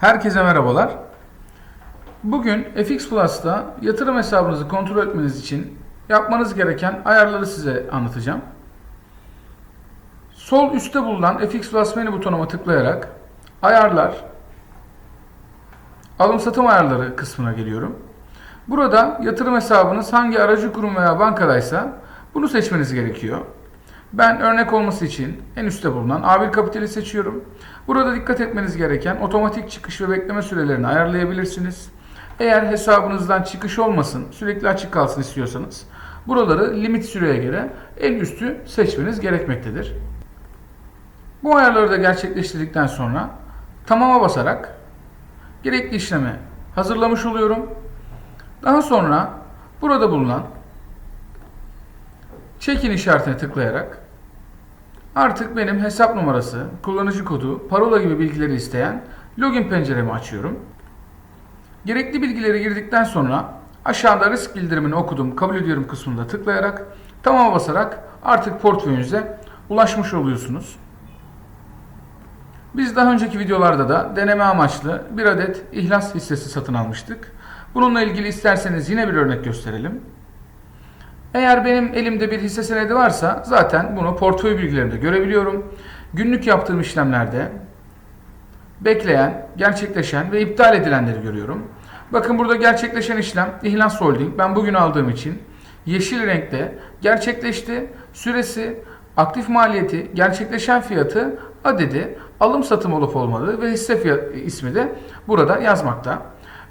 Herkese merhabalar. Bugün FX Plus'ta yatırım hesabınızı kontrol etmeniz için yapmanız gereken ayarları size anlatacağım. Sol üstte bulunan FX Plus menü butonuma tıklayarak ayarlar, alım satım ayarları kısmına geliyorum. Burada yatırım hesabınız hangi aracı kurum veya bankadaysa bunu seçmeniz gerekiyor. Ben örnek olması için en üstte bulunan A1 Kapital'i seçiyorum. Burada dikkat etmeniz gereken otomatik çıkış ve bekleme sürelerini ayarlayabilirsiniz. Eğer hesabınızdan çıkış olmasın, sürekli açık kalsın istiyorsanız buraları limit süreye göre en üstü seçmeniz gerekmektedir. Bu ayarları da gerçekleştirdikten sonra tamama basarak gerekli işlemi hazırlamış oluyorum. Daha sonra burada bulunan check-in işaretine tıklayarak artık benim hesap numarası, kullanıcı kodu, parola gibi bilgileri isteyen login penceremi açıyorum. Gerekli bilgileri girdikten sonra aşağıda risk bildirimini okudum, kabul ediyorum kısmında tıklayarak tamama basarak artık portföyünüze ulaşmış oluyorsunuz. Biz daha önceki videolarda da deneme amaçlı bir adet ihlas hissesi satın almıştık. Bununla ilgili isterseniz yine bir örnek gösterelim. Eğer benim elimde bir hisse senedi varsa zaten bunu portföy bilgilerimde görebiliyorum. Günlük yaptığım işlemlerde bekleyen, gerçekleşen ve iptal edilenleri görüyorum. Bakın burada gerçekleşen işlem İhlas Holding. Ben bugün aldığım için yeşil renkte gerçekleşti. Süresi, aktif maliyeti, gerçekleşen fiyatı, adedi, alım satım olup olmadığı ve hisse fiyat, ismi de burada yazmakta.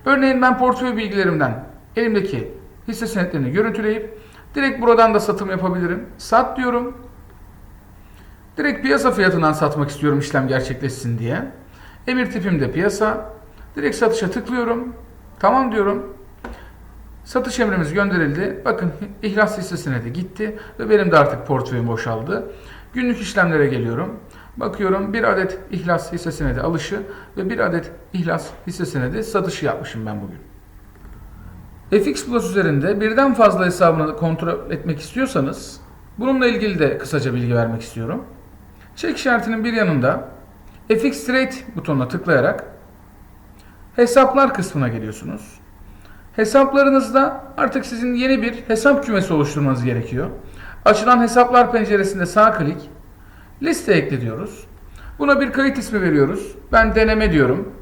Örneğin ben portföy bilgilerimden elimdeki hisse senetlerini görüntüleyip direkt buradan da satım yapabilirim. Sat diyorum. Direkt piyasa fiyatından satmak istiyorum işlem gerçekleşsin diye. Emir tipim de piyasa. Direkt satışa tıklıyorum. Tamam diyorum. Satış emrimiz gönderildi. Bakın ihlas hissesine de gitti ve benim de artık portföyüm boşaldı. Günlük işlemlere geliyorum. Bakıyorum bir adet ihlas hissesine de alışı ve bir adet ihlas hissesine de satışı yapmışım ben bugün. FX Plus üzerinde birden fazla hesabını kontrol etmek istiyorsanız bununla ilgili de kısaca bilgi vermek istiyorum. Çek işaretinin bir yanında FX Trade butonuna tıklayarak hesaplar kısmına geliyorsunuz. Hesaplarınızda artık sizin yeni bir hesap kümesi oluşturmanız gerekiyor. Açılan hesaplar penceresinde sağ klik, liste ekle diyoruz. Buna bir kayıt ismi veriyoruz. Ben deneme diyorum.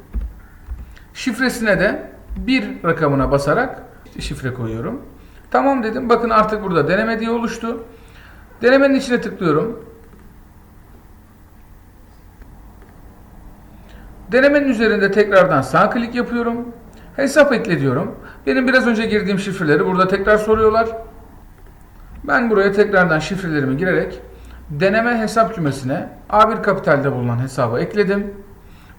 Şifresine de bir rakamına basarak şifre koyuyorum. Tamam dedim. Bakın artık burada deneme diye oluştu. Denemenin içine tıklıyorum. Denemenin üzerinde tekrardan sağ klik yapıyorum. Hesap ekle diyorum. Benim biraz önce girdiğim şifreleri burada tekrar soruyorlar. Ben buraya tekrardan şifrelerimi girerek deneme hesap kümesine A1 Kapital'de bulunan hesabı ekledim.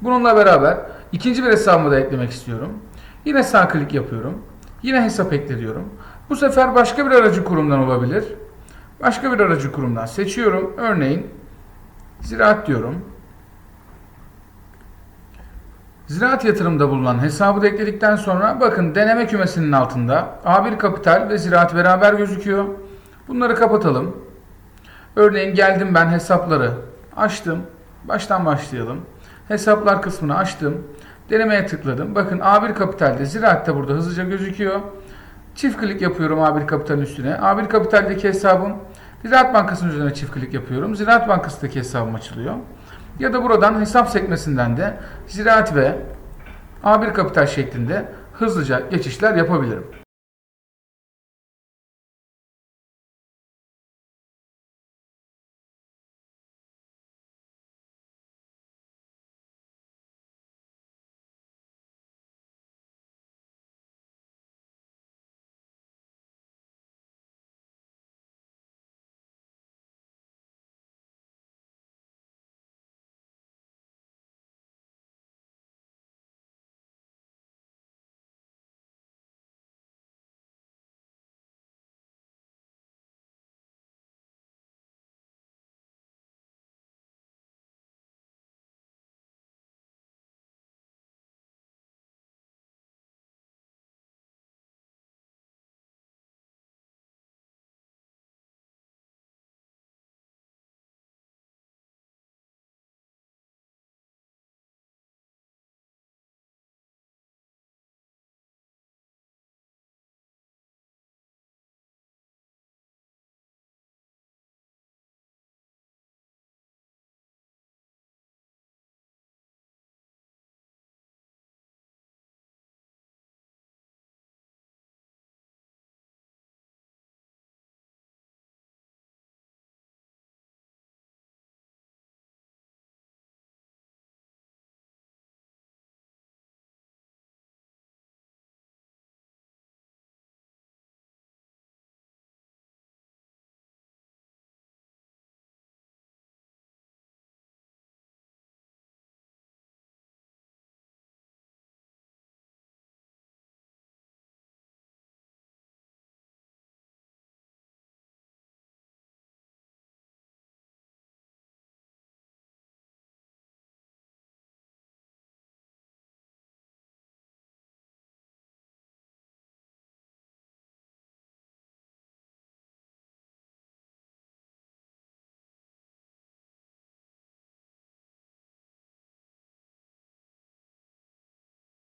Bununla beraber ikinci bir hesabımı da eklemek istiyorum. Yine sağ klik yapıyorum. Yine hesap ekle diyorum. Bu sefer başka bir aracı kurumdan olabilir. Başka bir aracı kurumdan seçiyorum. Örneğin ziraat diyorum. Ziraat yatırımda bulunan hesabı da ekledikten sonra bakın deneme kümesinin altında A1 Kapital ve Ziraat beraber gözüküyor. Bunları kapatalım. Örneğin geldim ben hesapları açtım. Baştan başlayalım. Hesaplar kısmını açtım. Denemeye tıkladım. Bakın A1 Kapital'de Ziraat da burada hızlıca gözüküyor. Çift klik yapıyorum A1 Kapital'in üstüne. A1 Kapital'deki hesabım Ziraat Bankası'nın üzerine çift klik yapıyorum. Ziraat Bankası'ndaki hesabım açılıyor. Ya da buradan hesap sekmesinden de Ziraat ve A1 Kapital şeklinde hızlıca geçişler yapabilirim.